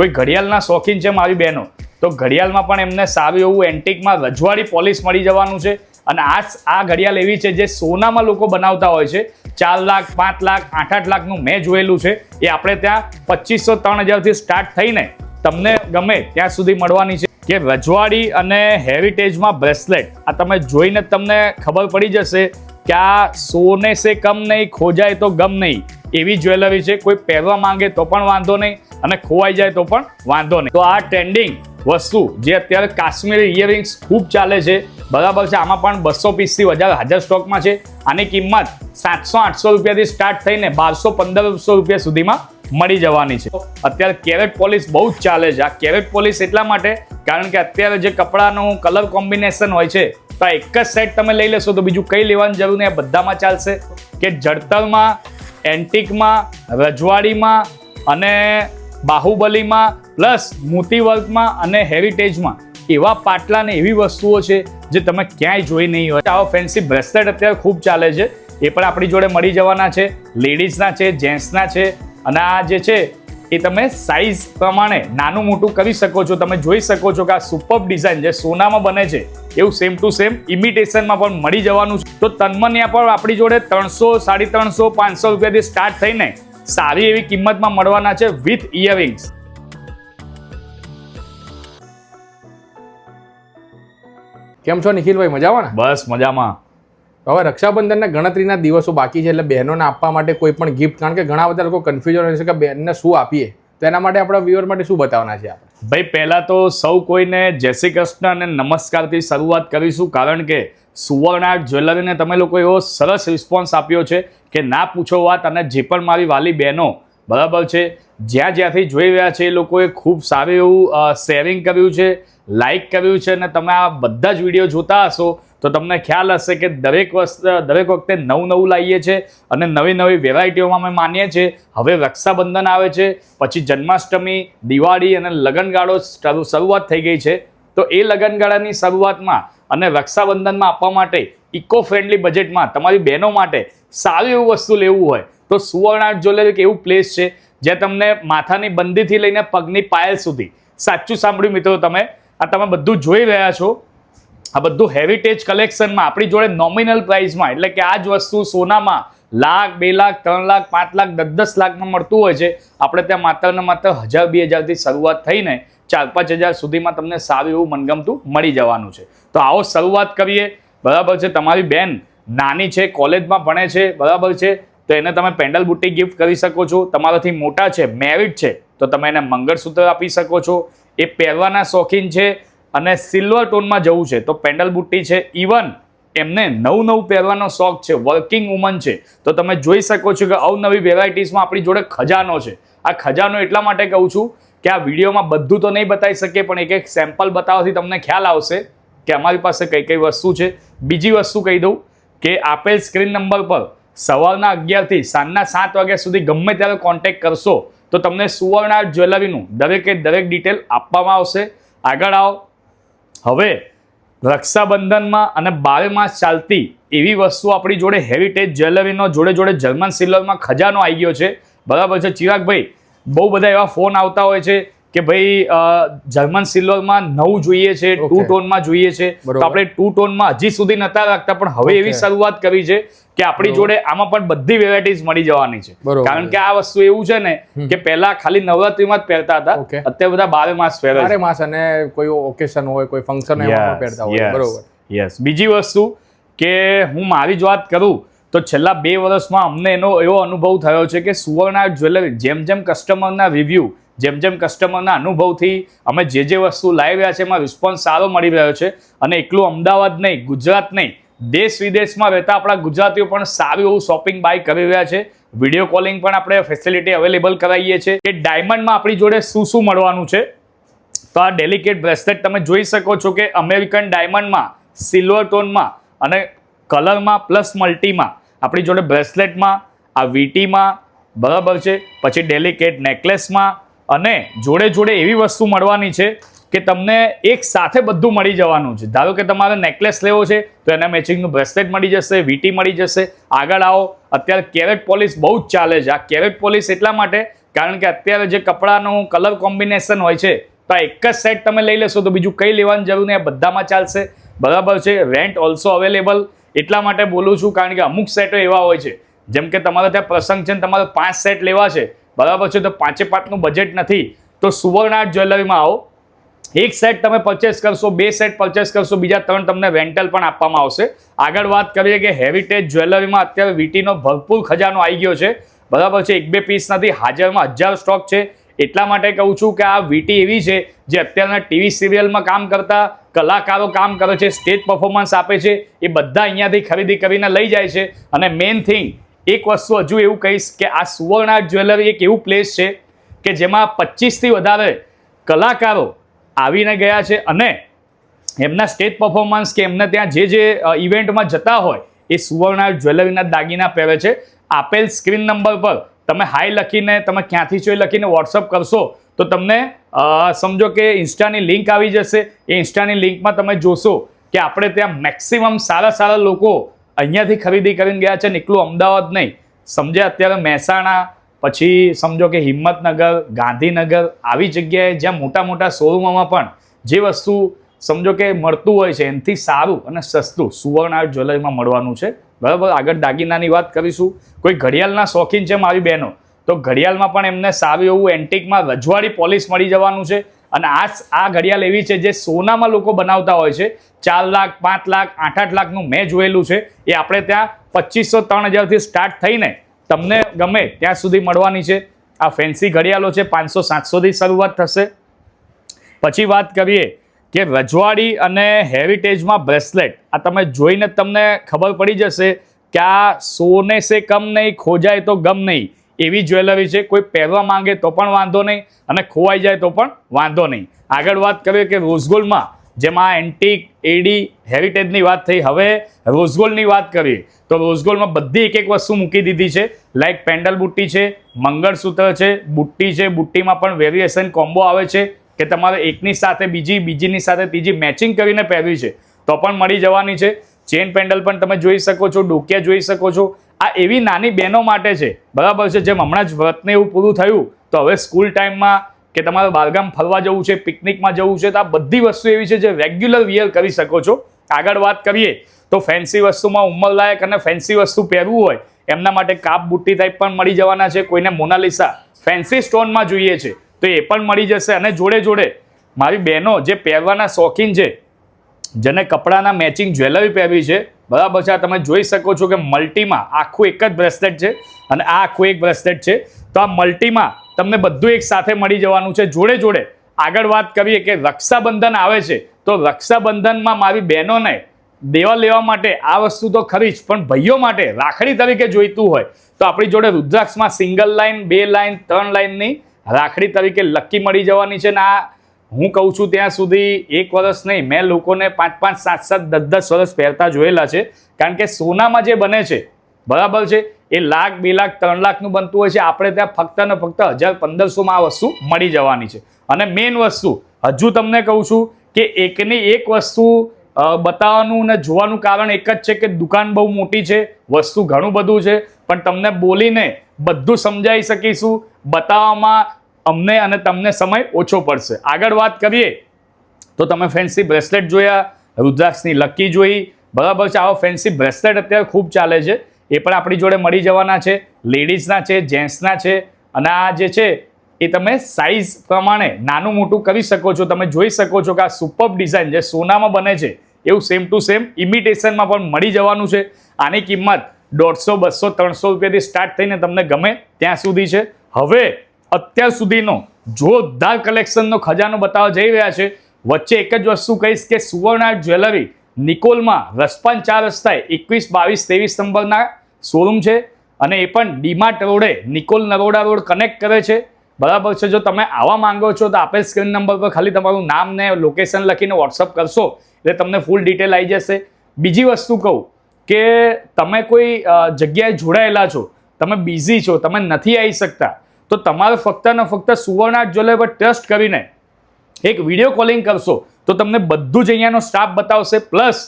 કોઈ ઘડિયાળના શોખીન છે મારી બહેનો, તો ઘડિયાળમાં પણ એમને સારું એવું એન્ટિકમાં રજવાડી પોલિશ મળી જવાનું છે. અને આ આ ઘડિયાળ એવી છે જે સોનામાં લોકો બનાવતા હોય છે. ચાર લાખ, પાંચ લાખ, આઠ આઠ લાખનું મેં જોયેલું છે. એ આપણે ત્યાં પચીસો ત્રણ હજારથી સ્ટાર્ટ થઈને તમને ગમે ત્યાં સુધી મળવાની છે. કે રજવાડી અને હેરિટેજમાં બ્રેસલેટ આ તમે જોઈને તમને ખબર પડી જશે કે આ સોને સે કમ નહીં, ખોજાય તો ગમ નહીં. એવી જ્વેલરી છે, કોઈ પહેરવા માંગે તો પણ વાંધો નહીં અને ખોવાઈ જાય તો પણ વાંધો નહીં. તો આ ટ્રેન્ડિંગ વસ્તુ જે અત્યારે કાશ્મીરી ઇયરિંગ્સ ખૂબ ચાલે છે, બરાબર છે, આમાં પણ બસો પીસથી વધારે હાજર સ્ટોકમાં છે. આની કિંમત સાતસો આઠસો રૂપિયાથી સ્ટાર્ટ થઈને બારસો પંદરસો રૂપિયા સુધીમાં મળી જવાની છે. અત્યારે કેરેટ પોલિશ બહુ જ ચાલે છે. આ કેરેટ પોલિશ એટલા માટે કારણ કે અત્યારે જે કપડાનું કલર કોમ્બિનેશન હોય છે, તો એક જ સેટ તમે લઈ લેશો તો બીજું કંઈ લેવાની જરૂર નહીં. બધામાં ચાલશે કે જડતરમાં એન્ટિકમાં, રજવાડીમાં અને બાહુબલીમાં, પ્લસ મોતી વર્કમાં અને હેરિટેજમાં એવા પાટલા ને એવી વસ્તુઓ છે જે તમે ક્યાંય જોઈ નહીં હોય. આવા ફેન્સી બ્રેસલેટ અત્યારે ખૂબ ચાલે છે. એ પણ આપણી જોડે મળી જવાના છે. લેડીઝના છે જેન્ટ્સના છે. અને આ જે છે એ તમે સાઇઝ પ્રમાણે નાનું મોટું કરી શકો છો. તમે જોઈ શકો છો કે આ સુપર ડિઝાઇન જે સોનામાં બને છે એવું સેમ ટુ સેમ ઇમિટેશનમાં પણ મળી જવાનું છે. તો તન્મન્યા પણ આપણી જોડે ત્રણસો સાડી ત્રણસો પાંચસો રૂપિયાથી સ્ટાર્ટ થઈને સારી એવી કિંમતમાં મળવાના છે વિથ ઇયરિંગ્સ કેમ છો નિખિલભાઈ? મજામાં બસ મજામાં. હવે રક્ષાબંધનના ગણતરીના દિવસો બાકી છે એટલે બહેનોને આપવા માટે કોઈ પણ ગિફ્ટ કારણ કે ઘણા બધા લોકો કન્ફ્યુઝન હોય છે કે બહેનને શું આપીએ. તો એના માટે આપણા વ્યુઅર માટે શું બતાવવાના છે ભાઈ, પહેલાં તો સૌ કોઈને જય શ્રી કૃષ્ણ અને નમસ્કારથી શરૂઆત કરીશું, કારણ કે સુવર્ણાર્ટ જ્વેલરીને તમે લોકો એવો સરસ રિસ્પોન્સ આપ્યો છે કે ના પૂછો વાત અને જે પણ મારી વાલી બહેનો બરાબર છે, જ્યાં જ્યાંથી જોઈ રહ્યા છે એ લોકોએ ખૂબ સારું એવું શેરિંગ કર્યું છે લાઇક કર્યું છે અને તમે આ બધા જ વીડિયો જોતા હશો, તો તમને ખ્યાલ હશે કે દરેક દરેક વખતે નવું નવું લાવીએ છીએ અને નવી નવી વેરાયટીઓમાં અમે માનીએ છીએ. હવે રક્ષાબંધન આવે છે, પછી જન્માષ્ટમી, દિવાળી અને લગનગાળો શરૂ- શરૂઆત થઈ ગઈ છે. તો એ લગનગાળાની શરૂઆતમાં અને રક્ષાબંધનમાં આપવા માટે ઇકો ફ્રેન્ડલી બજેટમાં તમારી બહેનો માટે સારી એવું વસ્તુ લેવું હોય, તો સુવર્ણ આર્ટ જ્વેલરી એવું પ્લેસ છે જ્યાં તમને માથાની બંદીથી લઈને પગની પાયલ સુધી. સાચું સાંભળ્યું મિત્રો તમે? આ તમે બધું જોઈ રહ્યા છો. આ બધું હેરિટેજ કલેક્શનમાં આપણી જોડે નોમિનલ પ્રાઇસમાં એટલે કે આ જ વસ્તુ સોનામાં લાખ, બે લાખ, ત્રણ લાખ, પાંચ લાખ, દસ દસ લાખમાં મળતું હોય છે. આપણે ત્યાં માત્ર ને માત્ર હજાર, બે હજારથી શરૂઆત થઈને ચાર, પાંચ હજાર સુધીમાં તમને સારું એવું મનગમતું મળી જવાનું છે. તો આવો શરૂઆત કરીએ. બરાબર છે, તમારી બેન નાની છે, કોલેજમાં ભણે છે, બરાબર છે, તો એને તમે પેન્ડલ બુટ્ટી ગિફ્ટ કરી શકો છો. તમારાથી મોટા છે મેરિડ છે, તો તમે એને મંગળસૂત્ર આપી શકો છો. એ પહેરવાના શોખીન છે અને સિલ્વર ટોનમાં જવું છે. તો પેન્ડલ બુટ્ટી છે. ઇવન એમને નવું નવું પહેરવાનો શોખ છે. વર્કિંગ વુમન છે. તો તમે જોઈ શકો છો કે અવનવી વેરાયટીઝમાં આપણી જોડે ખજાનો છે. આ ખજાનો એટલા માટે કહું છું કે આ વિડીયોમાં બધું તો નહીં બતાવી શકીએ, પણ એક એક સેમ્પલ બતાવવાથી તમને ખ્યાલ આવશે કે અમારી પાસે કઈ કઈ વસ્તુ છે. બીજી વસ્તુ કહી દઉં કે આપેલ સ્ક્રીન નંબર પર સવારના અગિયારથી સાંજના સાત વાગ્યા સુધી ગમે ત્યારે કોન્ટેક્ટ કરશો તો તમને સુવર્ણ જ્વેલરીનું દરેકે દરેક ડિટેલ આપવામાં આવશે. આગળ આવો. હવે રક્ષાબંધનમાં અને બારે માસ ચાલતી એવી વસ્તુ આપણી જોડે હેરિટેજ જ્વેલરીનો જોડે જોડે જર્મન સિલ્વરમાં ખજાનો આવી ગયો છે. બરાબર છે. ચિરાગભાઈ, બહુ બધા એવા ફોન આવતા હોય છે. કે ભાઈ જર્મન સિલ્વરમાં નવું જોઈએ છે ટુ ટોનમાં જોઈએ છે. તો આપણે ટુ ટોનમાં હજી સુધી નતા રાખતા પણ હવે એવી શરૂઆત કરી છે કે આપણી જોડે આમાં પણ બધી વેરાયટીઝ મળી જવાની છે. કારણ કે આ વસ્તુ એવું છે ને કે પહેલા ખાલી નવરાત્રીમાં જ પહેરતા હતા અત્યારે બધા બારે માસ પહેરે બારે માસ અને કોઈ ઓકેશન હોય કોઈ ફંક્શન હોય પહેરતા હોય બરોબર. યસ બીજી વસ્તુ કે હું મારી જ વાત કરું તો છેલ્લા બે વર્ષમાં અમને એનો એવો અનુભવ થયો છે કે સુવર્ણ જ્વેલરી જેમ જેમ કસ્ટમરના રિવ્યૂ જેમ જેમ કસ્ટમરના અનુભવથી અમે જે જે વસ્તુ લાવી રહ્યા છે એમાં રિસ્પોન્સ સારો મળી રહ્યો છે. અને એકલું અમદાવાદ નહીં, ગુજરાત નહીં, દેશ વિદેશમાં રહેતા આપણા ગુજરાતીઓ પણ સારું એવું શોપિંગ બાય કરી રહ્યા છે. વીડિયો કોલિંગ પણ આપણે ફેસિલિટી અવેલેબલ કરાવીએ છીએ. કે ડાયમંડમાં આપણી જોડે શું શું મળવાનું છે? તો આ ડેલિકેટ બ્રેસલેટ તમે જોઈ શકો છો કે અમેરિકન ડાયમંડમાં સિલ્વર ટોનમાં અને કલરમાં પ્લસ મલ્ટીમાં આપણી જોડે બ્રેસલેટમાં આ વીટીમાં બરાબર છે. પછી ડેલિકેટ નેકલેસમાં અને જોડે જોડે એવી વસ્તુ મળવાની છે કે તમને એક સાથે બધું મળી જવાનું છે. ધારો કે તમારે નેકલેસ લેવો છે, તો એના મેચિંગનું બ્રેસલેટ મળી જશે, વીટી મળી જશે. આગળ આવો. અત્યારે કેરેટ પોલિશ બહુ જ ચાલે છે. આ કેરેટ પોલિશ એટલા માટે કારણ કે અત્યારે જે કપડાનું કલર કોમ્બિનેશન હોય છે, તો આ એક જ સેટ તમે લઈ લેશો તો બીજું કંઈ લેવાની જરૂર નહીં. બધામાં ચાલશે. બરાબર છે? રેન્ટ ઓલ્સો અવેલેબલ એટલા માટે બોલું છું કારણ કે અમુક સેટો એવા હોય છે. જેમ કે તમારે ત્યાં પ્રસંગ છે ને તમારે પાંચ સેટ લેવા છે. બરાબર છે? તો પાંચે પાંચનું બજેટ નથી. તો સુવર્ણ આર્ટ જ્વેલરીમાં આવો. એક સેટ તમે પરચેસ કરશો, બે સેટ પરચેસ કરશો, બીજા ત્રણ તમને રેન્ટલ પણ આપવામાં આવશે. આગળ વાત કરીએ કે હેરિટેજ જ્વેલરીમાં અત્યારે વીટીનો ભરપૂર ખજાનો આવી ગયો છે. બરાબર છે? એક બે પીસ નથી, હાજરમાં હજાર સ્ટોક છે. એટલા માટે કહું છું કે આ વીટી એવી છે જે અત્યારના ટીવી સિરિયલમાં કામ કરતા કલાકારો કામ કરે છે, સ્ટેજ પરફોર્મન્સ આપે છે. એ બધા અહીંયાથી ખરીદી કરીને લઈ જાય છે. અને મેઇન થિંગ એક વસ્તુ હજુ એવું કહીશ કે આ સુવર્ણા જ્વેલરી એક એવું પ્લેસ છે કે જેમાં પચીસથી વધારે કલાકારો આવીને ગયા છે અને એમના સ્ટેજ પરફોર્મન્સ કે એમને ત્યાં જે જે ઇવેન્ટમાં જતા હોય એ સુવર્ણા જ્વેલરીના દાગીના પહેરે છે. આપેલ સ્ક્રીન નંબર પર તમે હાઈ લખીને, તમે ક્યાંથી છો એ લખીને વોટ્સઅપ કરશો તો તમને સમજો કે ઇન્સ્ટાની લિંક આવી જશે. એ ઇન્સ્ટાની લિંકમાં તમે જોશો કે આપણે ત્યાં મેક્સિમમ સારા સારા લોકો અહીંયાથી ખરીદી કરીને ગયા છે ને એકલું અમદાવાદ નહીં. સમજે અત્યારે મહેસાણા, પછી સમજો કે હિંમતનગર, ગાંધીનગર આવી જગ્યાએ જ્યાં મોટા મોટા શોરૂમોમાં પણ જે વસ્તુ સમજો કે મળતું હોય છે, એનાથી સારું અને સસ્તું સુવર્ણ આર્ટ જ્વેલરીમાં મળવાનું છે. બરાબર? આગળ દાગીનાની વાત કરીશું. કોઈ ઘડિયાળના શોખીન છે મારી બહેનો, તો ઘડિયાળમાં પણ એમને સારું એવું એન્ટિકમાં રજવાડી પોલિશ મળી જવાનું છે. અને આ આ ઘડિયાળ એવી છે જે સોનામાં લોકો બનાવતા હોય છે. ચાર લાખ, પાંચ લાખ, આઠ આઠ લાખનું મેં જોયેલું છે. એ આપણે ત્યાં પચીસો ત્રણ હજારથી સ્ટાર્ટ થઈને તમને ગમે ત્યાં સુધી મળવાની છે. આ ફેન્સી ઘડિયાળો છે, પાંચસો, સાતસોથી શરૂઆત થશે. પછી વાત કરીએ કે રજવાડી અને હેરિટેજમાં બ્રેસલેટ આ તમે જોઈને તમને ખબર પડી જશે કે આ સોને સે કમ નહીં, ખોજાય તો ગમ નહીં. એવી જ્વેલરી છે, કોઈ પહેરવા માંગે તો પણ વાંધો નહીં અને ખોવાઈ જાય તો પણ વાંધો નહીં. આગળ વાત કરીએ કે રોઝગોલ્ડમાં જેમાં એન્ટિક એડી હેરિટેજની વાત થઈ. હવે રોઝગોલ્ડની વાત કરીએ, તો રોઝગોલ્ડમાં બધી એક એક વસ્તુ મૂકી દીધી છે. લાઈક પેન્ડલ બુટ્ટી છે, મંગળસૂત્ર છે, બુટ્ટી છે, બુટ્ટીમાં પણ વેરિએશન કોમ્બો આવે છે કે તમારે એકની સાથે બીજી, બીજીની સાથે ત્રીજી મેચિંગ કરીને પહેરવી છે. તો પણ મળી જવાની છે. ચેન પેન્ડલ પણ તમે જોઈ શકો છો, ડોકિયા જોઈ શકો છો. આ એવી નાની બહેનો માટે છે. બરાબર છે? જેમ હમણાં જ વ્રતને એવું પૂરું થયું, તો હવે સ્કૂલ ટાઈમમાં કે તમારે બહારગામ ફરવા જવું છે પિકનિકમાં જવું છે, તો આ બધી વસ્તુ એવી છે જે રેગ્યુલર વિયર કરી શકો છો. આગળ વાત કરીએ, તો ફેન્સી વસ્તુમાં ઉંમરલાયક અને ફેન્સી વસ્તુ પહેરવું હોય, એમના માટે કાપ બુટ્ટી ટાઈપ પણ મળી જવાના છે. કોઈને મોનાલિસા ફેન્સી સ્ટોનમાં જોઈએ છે, તો એ પણ મળી જશે. અને જોડે જોડે મારી બહેનો જે પહેરવાના શોખીન છે, જેને કપડાના મેચિંગ જ્વેલરી પહેરવી છે બરાબર છે? તમે જોઈ શકો છો કે મલ્ટીમાં આખું એક જ બ્રેસલેટ છે અને આ આખું એક બ્રેસલેટ છે. તો આ મલ્ટીમાં તમને બધું એક સાથે મળી જવાનું છે. જોડે જોડે આગળ વાત કરીએ કે રક્ષાબંધન આવે છે. તો રક્ષાબંધનમાં મારી બહેનોને દેવા લેવા માટે આ વસ્તુ તો ખરી જ, પણ ભાઈઓ માટે રાખડી તરીકે જોઈતું હોય તો આપણી જોડે રુદ્રાક્ષમાં સિંગલ લાઇન બે લાઇન ત્રણ લાઇનની રાખડી તરીકે લકી મળી જવાની છે. ને આ હું કહું છું ત્યાં સુધી એક વર્ષ નહીં, મેં લોકોને પાંચ પાંચ, સાત સાત, દસ દસ વર્ષ પહેરતા જોયેલા છે. કારણ કે સોનામાં જે બને છે, બરાબર છે, એ લાખ, બે લાખ, ત્રણ લાખનું બનતું હોય છે, આપણે ત્યાં ફક્ત ને ફક્ત હજાર પંદરસોમાં આ વસ્તુ મળી જવાની છે. અને મેઇન વસ્તુ, હજુ તમને કહું છું કે એકની એક વસ્તુ બતાવવાનું ને જોવાનું કારણ એક જ છે કે દુકાન બહુ મોટી છે, વસ્તુ ઘણું બધું છે, પણ તમને બોલીને બધું સમજાવી શકીશું. બતાવવામાં અમને અને તમને સમય ઓછો પડશે. આગળ વાત કરીએ, તો તમે ફેન્સી બ્રેસલેટ જોયા, રુદ્રાક્ષની લકી જોઈ. બરાબર છે, આવા ફેન્સી બ્રેસલેટ અત્યારે ખૂબ ચાલે છે. એ પણ આપણી જોડે મળી જવાના છે. લેડીઝના છે જેન્ટ્સના છે. અને આ જે છે, એ તમે સાઇઝ પ્રમાણે નાનું મોટું કરી શકો છો. તમે જોઈ શકો છો કે આ સુપર ડિઝાઇન જે સોનામાં બને છે, એવું સેમ ટુ સેમ ઇમિટેશનમાં પણ મળી જવાનું છે. આની કિંમત દોઢસો, બસો, ત્રણસો રૂપિયાથી સ્ટાર્ટ થઈને તમને ગમે ત્યાં સુધી છે. હવે અત્યાર સુધીનો જોરદાર કલેક્શનનો ખજાનો બતાવવા જઈ રહ્યા છે. વચ્ચે એક જ વસ્તુ કહીશ કે સુવર્ણ જ્વેલરી નિકોલમાં રસપાન ચાર રસ્તાએ એકવીસ, બાવીસ, ત્રેવીસ નંબરના શોરૂમ છે અને એ પણ ડીમાર્ટ રોડે નિકોલ નરોડા રોડ કનેક્ટ કરે છે. બરાબર છે, જો તમે આવવા માંગો છો તો આપેલ સ્ક્રીન નંબર પર ખાલી તમારું નામ ને લોકેશન લખીને વોટ્સઅપ કરશો એટલે તમને ફૂલ ડિટેલ આવી જશે. બીજી વસ્તુ કહું કે તમે કોઈ જગ્યાએ જોડાયેલા છો, તમે બિઝી છો, તમે નથી આવી શકતા તો તમારે ફક્ત ને ફક્ત સુવર્ણા જ્વેલર પર ટ્રસ્ટ કરીને એક વીડિયો કોલિંગ કરશો, તો તમને બધું જ અહીંયાનો સ્ટાફ બતાવશે. પ્લસ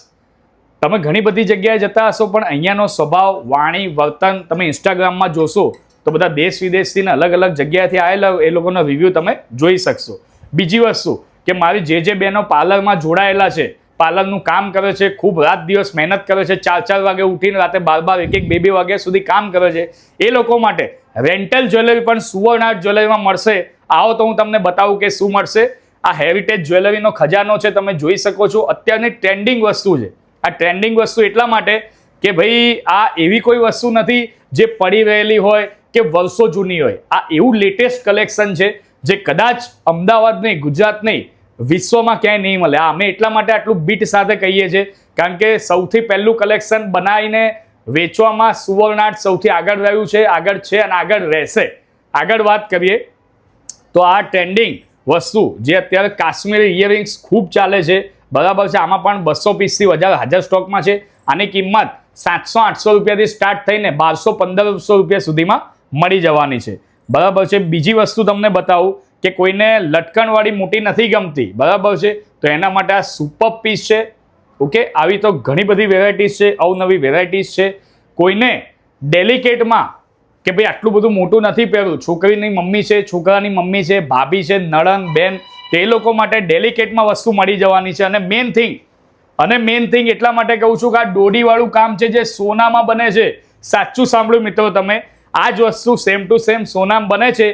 તમે ઘણી બધી જગ્યાએ જતા હશો, પણ અહીંયાનો સ્વભાવ, વાણી, વર્તન તમે ઇન્સ્ટાગ્રામમાં જોશો, તો બધા દેશ વિદેશથી અલગ અલગ જગ્યાએથી આવેલા એ લોકોનો રિવ્યૂ તમે જોઈ શકશો. બીજી વસ્તુ કે મારી જે જે બહેનો પાર્લરમાં જોડાયેલા છે, પાર્લરનું કામ કરે છે, ખૂબ રાત દિવસ મહેનત કરે છે, ચાર ચાર વાગે ઉઠીને રાતે બાર બાર, એક એક બે બે વાગ્યા સુધી કામ કરે છે, એ લોકો માટે રેન્ટલ જ્વેલરી પણ સુવર્ણાર્ટ જ્વેલરીમાં મળશે. આવો તો હું તમને બતાવું કે શું મળશે. આ હેરિટેજ જ્વેલરીનો ખજાનો છે, તમે જોઈ શકો છો. અત્યારની ટ્રેન્ડિંગ વસ્તુ છે. આ ટ્રેન્ડિંગ વસ્તુ એટલા માટે કે ભાઈ, આ એવી કોઈ વસ્તુ નથી જે પડી રહેલી હોય કે વર્ષો જૂની હોય. આ એવું લેટેસ્ટ કલેક્શન છે જે કદાચ અમદાવાદ નહીં, ગુજરાત નહીં, વિશ્વમાં ક્યાંય નહીં મળે. આ અમે એટલા માટે આટલું બીટ સાથે કહીએ છીએ, કારણ કે સૌથી પહેલું કલેક્શન બનાવીને વેચવામાં સુવર્ણ આર્ટ સૌથી આગળ રહ્યું છે, આગળ છે અને આગળ રહેશે. આગળ વાત કરીએ તો આ ટ્રેન્ડિંગ વસ્તુ જે અત્યારે કાશ્મીરી ઇયરિંગ્સ ખૂબ ચાલે છે, બરાબર છે, આમાં પણ બસો પીસથી વધારે હાજર સ્ટોકમાં છે. આની કિંમત સાતસો આઠસો રૂપિયાથી સ્ટાર્ટ થઈને બારસો પંદરસો રૂપિયા સુધીમાં મળી જવાની છે. બરાબર છે, બીજી વસ્તુ તમને બતાવું કે કોઈને લટકણવાળી મોટી નથી ગમતી, બરાબર છે, તો એના માટે આ સુપર પીસ છે. ઓકે? આવી તો ઘણી બધી વેરાયટીઝ છે, અવનવી વેરાયટીઝ છે. કોઈને ડેલિકેટમાં કે ભાઈ આટલું બધું મોટું નથી પહેરવું, છોકરીની મમ્મી છે, છોકરાની મમ્મી છે, ભાભી છે નળન બેન, તે લોકો માટે ડેલિકેટમાં વસ્તુ મળી જવાની છે. અને મેઇન થિંગ અને મેઇન થિંગ એટલા માટે કહું છું કે આ દોડીવાળું કામ છે જે સોનામાં બને છે. સાચું સાંભળ્યું મિત્રો તમે? આ જ વસ્તુ સેમ ટુ સેમ સોનામાં બને છે.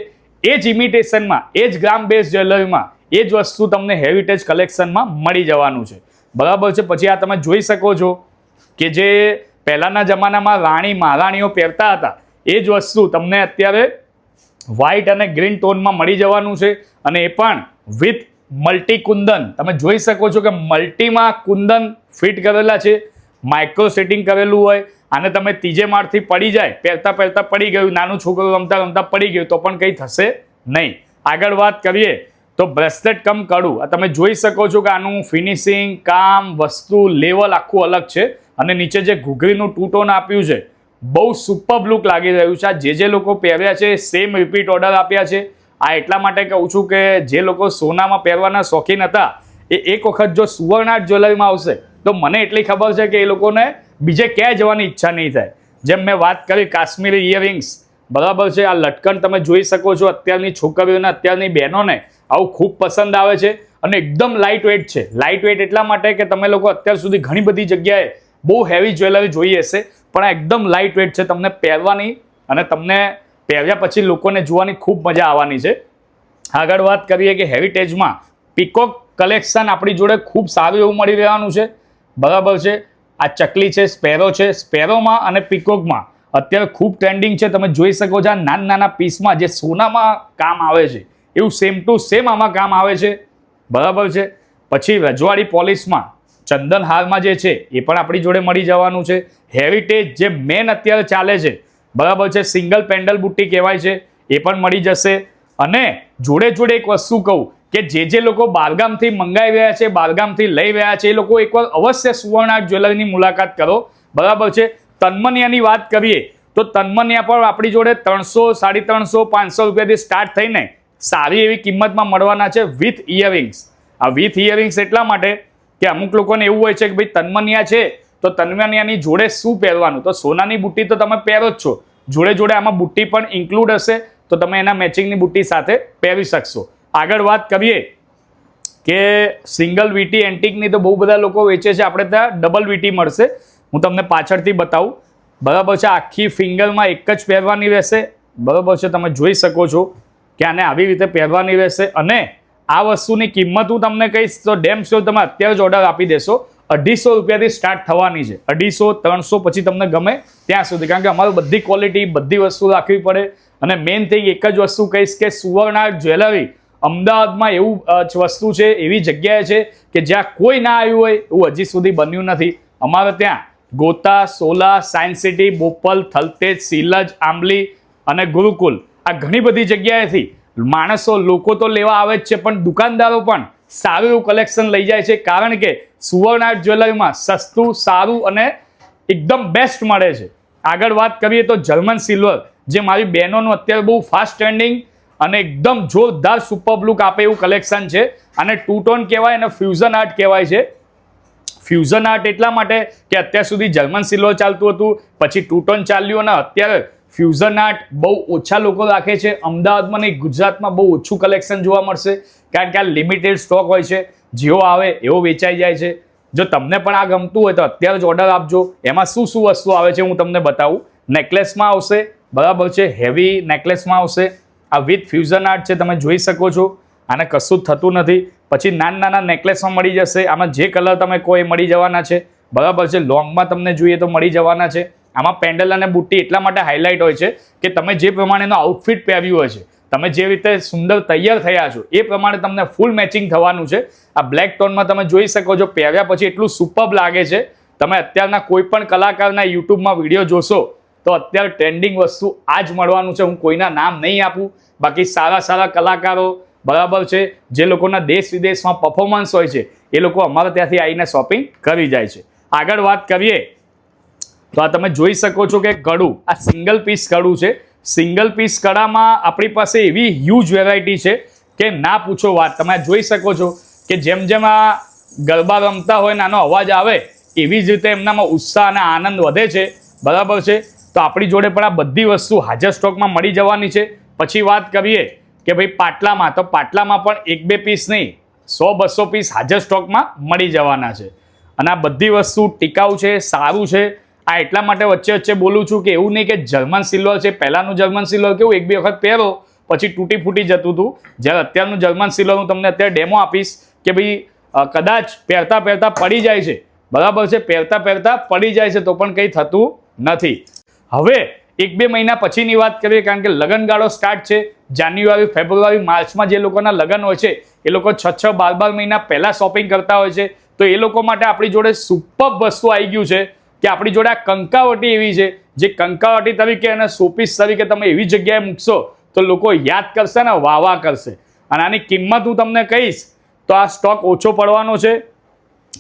એ જ ઇમિટેશનમાં એ જ ગ્રામ બેઝ જ્વેલરીમાં એ જ વસ્તુ તમને હેરિટેજ કલેક્શનમાં મળી જવાનું છે. બરાબર છે? પછી આ તમે જોઈ શકો છો કે જે પહેલાંના જમાનામાં રાણી મહારાણીઓ પહેરતા હતા, એ જ વસ્તુ તમને અત્યારે વ્હાઇટ અને ગ્રીન ટોનમાં મળી જવાનું છે. અને એ પણ વિથ મલ્ટી કુંદન તમે જોઈ શકો છો કે મલ્ટીમાં કુંદન ફિટ કરેલા છે માઇક્રો સેટિંગ કરેલું હોય અને તમે ત્રીજે માળથી પડી જાય, પહેરતા પહેરતા પડી ગયું, નાનું છોકરું રમતા રમતા પડી ગયું, તો પણ કંઈ થશે નહીં. આગળ વાત કરીએ તો બ્રેસલેટ કમ કડું. આ તમે જોઈ શકો છો કે આનું ફિનિશિંગ, કામ, વસ્તુ, લેવલ આખું અલગ છે. અને નીચે જે ઘૂઘરીનું ટૂટોન આપ્યું છે, બહુ સુપર લુક લાગી રહ્યું છે. આ જે જે લોકો પહેર્યા છે સેમ રિપીટ ઓર્ડર આપ્યા છે. આ એટલા માટે કહું છું કે જે લોકો સોનામાં પહેરવાના શોખીન હતા, એ એક વખત જો સુવર્ણ જ્વેલરીમાં આવશે, તો મને એટલી ખબર છે કે એ લોકોને બીજે ક્યાંય જવાની ઈચ્છા નહીં થાય. જેમ મેં વાત કરી કાશ્મીરી ઇયરિંગ્સ બરાબર છે, આ લટકણ તમે જોઈ શકો છો અત્યારની છોકરીઓને, અત્યારની બહેનોને આવું ખૂબ પસંદ આવે છે અને એકદમ લાઇટ વેઇટ છે. લાઇટ વેઇટ એટલા માટે કે તમે લોકો અત્યાર સુધી ઘણી બધી જગ્યાએ બહુ હેવી જ્વેલરી જોઈ હશે, પણ આ એકદમ લાઇટ વેઇટ છે, તમને પહેરવાની અને તમને પહેર્યા પછી લોકોને જોવાની ખૂબ મજા આવવાની છે. આગળ વાત કરીએ કે હેરિટેજમાં પીકોક કલેક્શન આપણી જોડે ખૂબ સારું એવું મળી રહેવાનું છે. બરાબર છે, આ ચકલી છે સ્પેરો છે સ્પેરોમાં અને પીકોકમાં અત્યારે ખૂબ ટ્રેન્ડિંગ છે. તમે જોઈ શકો છો આ નાના નાના પીસમાં જે સોનામાં કામ આવે છે. એવું સેમ ટુ સેમ આમાં કામ આવે છે. બરાબર છે? પછી રજવાડી પોલિશમાં ચંદન હારમાં જે છે, એ પણ આપણી જોડે મળી જવાનું છે. હેરિટેજ જે મેન અત્યારે ચાલે છે, બરાબર છે? સિંગલ પેન્ડલ બુટ્ટી કહેવાય છે, એ પણ મળી જશે. અને જોડે જોડે એક વસ્તુ કહું કે જે જે લોકો બારગામથી મંગાવી રહ્યા છે બારગામથી લઈ રહ્યા છે, એ લોકો એકવાર અવશ્ય સુવર્ણ જ્વેલરની જ્વેલરીની મુલાકાત કરો. બરાબર છે? તન્મનિયાની વાત કરીએ, તો તન્મનિયા પણ આપણી જોડે ત્રણસો, સાડી ત્રણસો, પાંચસો રૂપિયાથી સ્ટાર્ટ થઈને સારી એવી કિંમતમાં મળવાના છે વિથ ઇયરિંગ્સ આ વિથ ઇયરિંગ્સ એટલા માટે કે અમુક લોકોને એવું હોય છે કે ભાઈ તન્મનિયા છે, તો તન્મનિયાની જોડે શું પહેરવાનું? તો સોનાની બુટ્ટી તો તમે પહેરો જ છો. જોડે જોડે આમાં બુટ્ટી પણ ઇન્ક્લુડ હશે, તો તમે એના મેચિંગની બુટ્ટી સાથે પહેરી શકશો. આગળ વાત કરીએ કે સિંગલ વીટી એન્ટિકની તો બહુ બધા લોકો વેચે છે, આપણે ત્યાં ડબલ વીટી મળશે. હું તમને પાછળથી બતાવું. બરાબર છે, આખી ફિંગરમાં એક જ પહેરવાની રહેશે. બરાબર છે, તમે જોઈ શકો છો કે આને આવી રીતે પહેરવાની રહેશે. અને આ વસ્તુની કિંમત હું તમને કહીશ, તો ડેમ શ્યોર તમે અત્યારે જ ઓર્ડર આપી દેશો. અઢીસો રૂપિયાથી સ્ટાર્ટ થવાની છે. અઢીસો, ત્રણસો પછી તમને ગમે ત્યાં સુધી. કારણ કે અમારું બધી ક્વોલિટી બધી વસ્તુ રાખવી પડે. અને મેઇન થિંગ એક જ વસ્તુ કહીશ કે સુવર્ણા જ્વેલરી અમદાવાદમાં એવું વસ્તુ છે, એવી જગ્યાએ છે કે જ્યાં કોઈ ના આવ્યું હોય, એવું હજી સુધી બન્યું નથી. અમારે ત્યાં ગોતા, સોલા સાયન્સ સિટી, બોપલ, થલતેજ, સિલજ, આંબલી અને ગુરુકુલ. આ ઘણી બધી જગ્યાએથી માણસો લોકો તો લેવા આવે જ છે, પણ દુકાનદારો પણ સારું એવું કલેક્શન લઈ જાય છે, કારણ કે સુવર્ણ આર્ટ જ્વેલરીમાં સસ્તું, સારું અને એકદમ બેસ્ટ મળે છે. આગળ વાત કરીએ તો જર્મન સિલ્વર, જે મારી બહેનોનું અત્યારે બહુ ફાસ્ટ ટ્રેન્ડિંગ અને એકદમ જોરદાર સુપર આપે એવું કલેક્શન છે. અને ટુ ટોન કહેવાય અને ફ્યુઝન આર્ટ કહેવાય છે. ફ્યુઝન આર્ટ એટલા માટે કે અત્યાર સુધી જર્મન સિલ્વર ચાલતું હતું, પછી ટૂટોન ચાલ્યું અને અત્યારે ફ્યુઝન આર્ટ બહુ ઓછા લોકો રાખે છે. અમદાવાદમાં નહીં, ગુજરાતમાં બહુ ઓછું કલેક્શન જોવા મળશે. કારણ કે આ લિમિટેડ સ્ટોક હોય છે. જેવો આવે, એવો વેચાઈ જાય છે. જો તમને પણ આ ગમતું હોય તો અત્યારે જ ઓર્ડર આપજો. એમાં શું શું વસ્તુ આવે છે હું તમને બતાવું. નેકલેસમાં આવશે, બરાબર છે હેવી નેકલેસમાં આવશે. આ વિથ ફ્યુઝન આર્ટ છે, તમે જોઈ શકો છો. આને કશું જ થતું નથી. પછી નાના નાના નેકલેસમાં મળી જશે. આમાં જે કલર તમે કોઈ મળી જવાના છે, બરાબર છે. લોંગમાં તમને જોઈએ તો મળી જવાના છે. આમાં પેન્ડલ અને બુટ્ટી એટલા માટે હાઇલાઇટ હોય છે કે તમે જે પ્રમાણેનો આઉટફિટ પહેર્યું હોય છે, તમે જે રીતે સુંદર તૈયાર થયા છો, એ પ્રમાણે તમને ફૂલ મેચિંગ થવાનું છે. આ બ્લેક ટોનમાં તમે જોઈ શકો છો, પહેર્યા પછી એટલું સુપર્બ લાગે છે. તમે અત્યારના કોઈ પણ કલાકારના યુટ્યુબમાં વીડિયો જોશો, તો અત્યારે ટ્રેન્ડિંગ વસ્તુ આ જ મળવાનું છે. હું કોઈના નામ નહીં આપું. બાકી સારા સારા કલાકારો બરાબર છે. જે લોકોના દેશ વિદેશમાં પરફોર્મન્સ હોય છે, એ લોકો અમારે ત્યાંથી આવીને શોપિંગ કરી જાય છે. આગળ વાત કરીએ, તો આ તમે જોઈ શકો છો કે કડું આ સિંગલ પીસ કડું છે. સિંગલ પીસ કડામાં આપણી પાસે એવી હ્યુજ વેરાયટી છે કે ના પૂછો વાત. તમે જોઈ શકો છો કે જેમ જેમ આ ગરબા રમતા હોય નાનો અવાજ આવે, એવી જ રીતે એમનામાં ઉત્સાહ અને આનંદ વધે છે. બરાબર છે? તો આપણી જોડે પણ આ બધી વસ્તુ હાજર સ્ટોકમાં મળી જવાની છે. પછી વાત કરીએ કે ભાઈ પાટલામાં, તો પાટલામાં પણ એક બે પીસ નહીં, સો બસો પીસ હાજર સ્ટોકમાં મળી જવાના છે. અને આ બધી વસ્તુ ટીકાઉ છે, સારું છે. આ એટલા માટે વચ્ચે વચ્ચે બોલું છું કે એવું નહીં કે જર્મન સિલ્વર છે, પહેલાંનું જર્મન સિલ્વર કેવું એક બે વખત પહેરો, પછી તૂટી ફૂટી જતું હતું. જ્યારે અત્યારનું જર્મન સિલ્વર હું તમને અત્યારે ડેમો આપીશ કે ભાઈ કદાચ પહેરતા પહેરતા પડી જાય છે. બરાબર છે, પહેરતા પહેરતા પડી જાય છે, તો પણ કંઈ થતું નથી. હવે એક બે મહિના પછીની વાત કરીએ, કારણ કે લગનગાળો સ્ટાર્ટ છે. જાન્યુઆરી ફેબ્રુઆરી માર્ચમાં જે લોકોના લગ્ન હોય છે, એ લોકો છ છ, બાર બાર મહિના પહેલાં શોપિંગ કરતા હોય છે. તો એ લોકો માટે આપણી જોડે સુપર વસ્તુ આવી ગયું છે કે આપણી જોડે આ કંકાવટી એવી છે, જે કંકાવટી તરીકે અને શોપીસ તરીકે તમે એવી જગ્યાએ મૂકશો, તો લોકો યાદ કરશે ને વાહ કરશે. અને આની કિંમત હું તમને કહીશ, તો આ સ્ટોક ઓછો પડવાનો છે,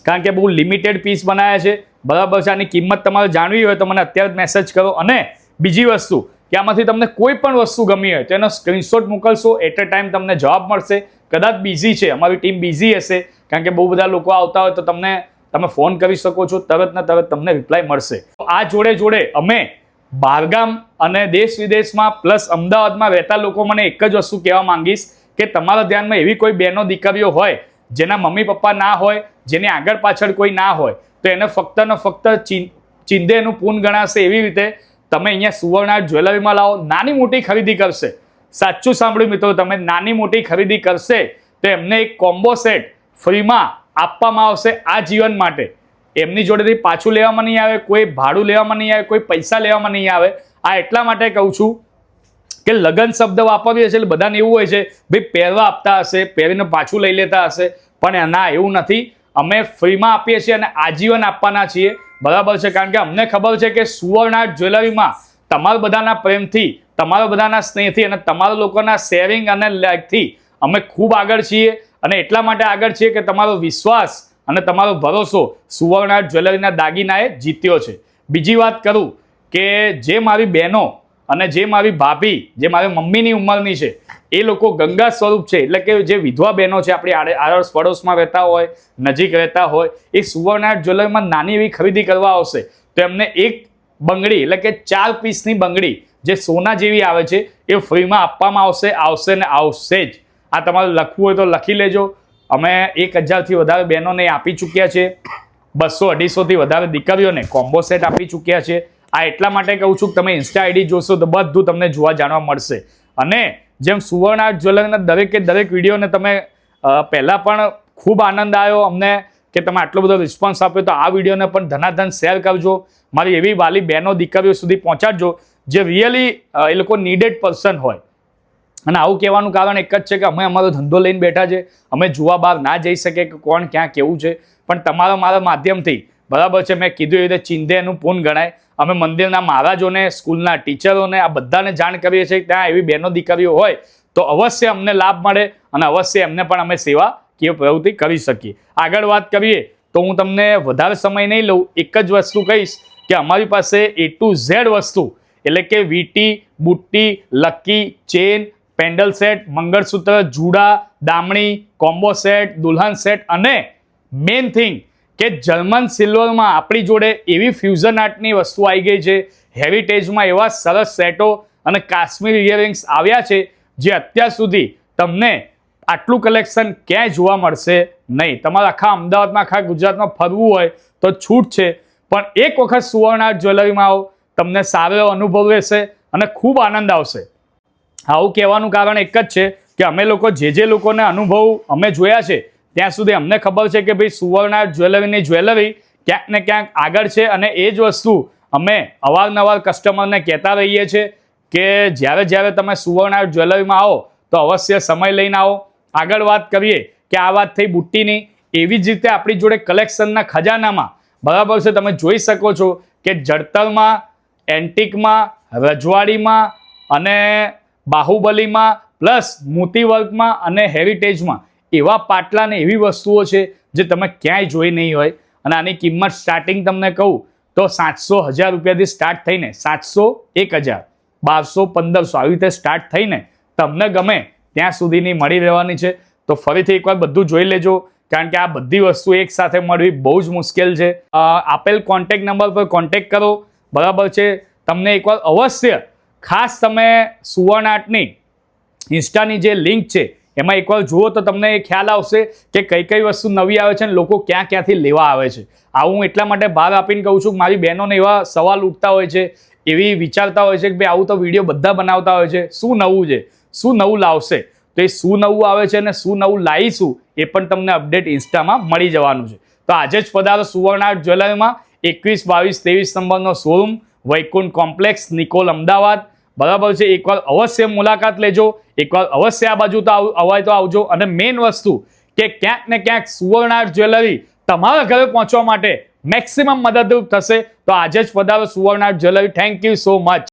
કારણ કે બહુ લિમિટેડ પીસ બનાવ્યા છે. બરાબર છે, આની કિંમત તમારે જાણવી હોય તો મને અત્યારે મેસેજ કરો અને બીજી વસ્તુ કે આમાંથી તમને કોઈ પણ વસ્તુ ગમી હોય તો એનો સ્ક્રીનશોટ મોકલશો. એટ અ ટાઈમ તમને જવાબ મળશે. કદાચ બિઝી છે, અમારી ટીમ બિઝી હશે. કારણ કે બહુ બધા લોકો આવતા હોય તો તમને, તમે ફોન કરી શકો છો. તરત ને તરત તમને રિપ્લાય મળશે. આ જોડે જોડે અમે બહારગામ અને દેશ વિદેશમાં પ્લસ અમદાવાદમાં રહેતા લોકો મને એક જ વસ્તુ કહેવા માંગીશ કે તમારા ધ્યાનમાં એવી કોઈ બહેનો દીકરીઓ હોય, જેના મમ્મી પપ્પા ના હોય, જેની આગળ પાછળ કોઈ ના હોય, તો એને ફક્ત ને ફક્ત ચિં- ચિંધેનું પૂન ગણાશે એવી રીતે તમે અહીંયા સુવર્ણા જ્વેલરીમાં લાવો, નાની મોટી ખરીદી કરશે. સાચું સાંભળ્યું મિત્રો, તમે નાની મોટી ખરીદી કરશે, તો એમને એક કોમ્બો સેટ ફ્રીમાં આપવામાં આવશે આ જીવન માટે. એમની જોડેથી પાછું લેવામાં નહીં આવે, કોઈ ભાડું લેવામાં નહીં આવે, કોઈ પૈસા લેવામાં નહીં આવે. આ એટલા માટે કહું છું કે લગન શબ્દ વાપરીએ છીએ એટલે બધાને એવું હોય છે, ભાઈ પહેરવા આપતા હશે, પહેરીને પાછું લઈ લેતા હશે. પણ ના, એવું નથી. અમે ફ્રીમાં આપીએ છીએ અને આજીવન આપવાના છીએ. બરાબર છે, કારણ કે અમને ખબર છે કે સુવર્ણા જ્વેલરીમાં તમારા બધાના પ્રેમથી, તમારા બધાના સ્નેહથી અને તમારા લોકોના શેરિંગ અને લાઈકથી અમે ખૂબ આગળ છીએ અને એટલા માટે આગળ છીએ કે તમારો વિશ્વાસ અને તમારો ભરોસો સુવર્ણા જ્વેલરીના દાગીનાએ જીત્યો છે. બીજી વાત કરું કે જે મારી બહેનો અને જે મારી ભાભી, જે મારી મમ્મીની ઉંમરની છે, એ લોકો ગંગા સ્વરૂપ છે. એટલે કે જે વિધવા બહેનો છે, આપણી આડે આડોશ પડોશમાં રહેતા હોય, નજીક રહેતા હોય, એ સુવર્ણ જ્વેલરીમાં નાની એવી ખરીદી કરવા આવશે. તો એમને એક બંગડી, એટલે કે ચાર પીસની બંગડી, જે સોના જેવી આવે છે, એ ફ્રીમાં આપવામાં આવશે આવશે ને આવશે જ. આ તમારે લખવું હોય તો લખી લેજો. અમે એક હજારથી વધારે બહેનોને આપી ચૂક્યા છે. બસો અઢીસોથી વધારે દીકરીઓને કોમ્બો સેટ આપી ચૂક્યા છે. આ એટલા માટે કહું છું કે તમે ઇન્સ્ટા આઈડી જોશો તો બધું તમને જોવા જાણવા મળશે. અને જેમ સુવર્ણ આર્ટ જ્વેલરીના દરેકે દરેક વિડીયોને તમે પહેલાં પણ ખૂબ આનંદ આવ્યો અમને કે તમે આટલો બધો રિસ્પોન્સ આપ્યો તો આ વિડીયોને પણ ધનાધન શેર કરજો. મારી એવી વાલી બહેનો દીકરીઓ સુધી પહોંચાડજો જે રિયલી એ લોકો નીડેડ પર્સન હોય. અને આવું કહેવાનું કારણ એક જ છે કે અમે અમારો ધંધો લઈને બેઠા છે. અમે જોવા બહાર ના જઈ શકીએ કે કોણ ક્યાં કેવું છે. પણ તમારા મારા માધ્યમથી બરાબર છે, મેં કીધું એ રીતે ચિંધેનું પૂન ગણાય. અમે મંદિરના મહારાજોને, સ્કૂલના ટીચરોને, આ બધાને જાણ કરીએ છીએ ત્યાં એવી બહેનો દીકરીઓ હોય તો અવશ્ય અમને લાભ મળે અને અવશ્ય એમને પણ અમે સેવા કે પ્રવૃત્તિ કરી શકીએ. આગળ વાત કરીએ તો હું તમને વધારે સમય નહીં લઉં, એક જ વસ્તુ કહીશ કે અમારી પાસે એ ટુ ઝેડ વસ્તુ, એટલે કે વીટી, બુટ્ટી, lucky, chain, pendant set, mangalsutra, જુડા, દામણી, કોમ્બો સેટ, દુલ્હન સેટ અને મેઇન થિંગ કે જર્મન સિલ્વરમાં આપણી જોડે એવી ફ્યુઝન આર્ટની વસ્તુ આવી ગઈ છે હેરિટેજમાં એવા સરસ સેટો અને કાશ્મીર ઇયરિંગ્સ આવ્યા છે, જે અત્યાર સુધી તમને આટલું કલેક્શન ક્યાંય જોવા મળશે નહીં. તમારે આખા અમદાવાદમાં, આખા ગુજરાતમાં ફરવું હોય તો છૂટ છે, પણ એક વખત સુવર્ણ આર્ટ જ્વેલરીમાં આવો, તમને સારો અનુભવ રહેશે અને ખૂબ આનંદ આવશે. આવું કહેવાનું કારણ એક જ છે કે અમે લોકો જે જે લોકોને અનુભવ અમે જોયા છે ત્યાં સુધી અમને ખબર છે કે ભાઈ સુવર્ણા જ્વેલરીની જ્વેલરી ક્યાંક ને ક્યાંક આગળ છે અને એ જ વસ્તુ અમે અવારનવાર કસ્ટમરને કહેતા રહીએ છીએ કે જ્યારે જ્યારે તમે સુવર્ણા જ્વેલરીમાં આવો તો અવશ્ય સમય લઈને આવો. આગળ વાત કરીએ કે આ વાત થઈ બુટ્ટીની. એવી જ રીતે આપણી જોડે કલેક્શનના ખજાનામાં બરાબર છે, તમે જોઈ શકો છો કે જડતરમાં એન્ટિકમાં રજવાડીમાં અને બાહુબલીમાં પ્લસ મોતી વર્કમાં અને હેરિટેજમાં એવા પાટલા ને એવી વસ્તુઓ છે જે તમે ક્યાંય જોઈ નહીં હોય. અને આની કિંમત સ્ટાર્ટિંગ તમને કહું તો સાતસો હજાર રૂપિયાથી સ્ટાર્ટ થઈને સાતસો એક હજાર, બારસો, પંદરસો આવી રીતે સ્ટાર્ટ થઈને તમને ગમે ત્યાં સુધીની મળી રહેવાની છે. તો ફરીથી એકવાર બધું જોઈ લેજો, કારણ કે આ બધી વસ્તુ એક સાથે મળવી બહુ જ મુશ્કેલ છે. આપેલ કોન્ટેક નંબર પર કોન્ટેક કરો. બરાબર છે? તમને એકવાર અવશ્ય ખાસ તમે સુવર્ણ આર્ટની ઇન્સ્ટાની જે લિંક છે એમાં એકવાર જુઓ તો તમને એ ખ્યાલ આવશે કે કઈ કઈ વસ્તુ નવી આવે છે અને લોકો ક્યાં ક્યાંથી લેવા આવે છે. આવું હું એટલા માટે ભાર આપીને કહું છું મારી બહેનોને એવા સવાલ ઉઠતા હોય છે, એવી વિચારતા હોય છે કે ભાઈ આવું તો વીડિયો બધા બનાવતા હોય છે, શું નવું છે, શું નવું લાવશે? તો એ શું નવું આવે છે અને શું નવું લાવીશું એ પણ તમને અપડેટ ઇન્સ્ટામાં મળી જવાનું છે. તો આજે જ પધારો સુવર્ણ આર્ટ જ્વેલરીમાં એકવીસ બાવીસ ત્રેવીસ નંબરનો શોરૂમ, વૈકુંઠ કોમ્પ્લેક્સ, નિકોલ અમદાવાદ. બરાબર છે. એકવાર અવશ્ય મુલાકાત લેજો. એકવાર અવશ્ય આ બાજુ તો અવાય તો આવજો. અને મેઇન વસ્તુ કે ક્યાંક ને ક્યાંક સુવર્ણ જ્વેલરી તમારા ઘરે પહોંચવા માટે મેક્સિમમ મદદરૂપ થશે. તો આજે જ પધારો Suvarna jewellery. Thank you so much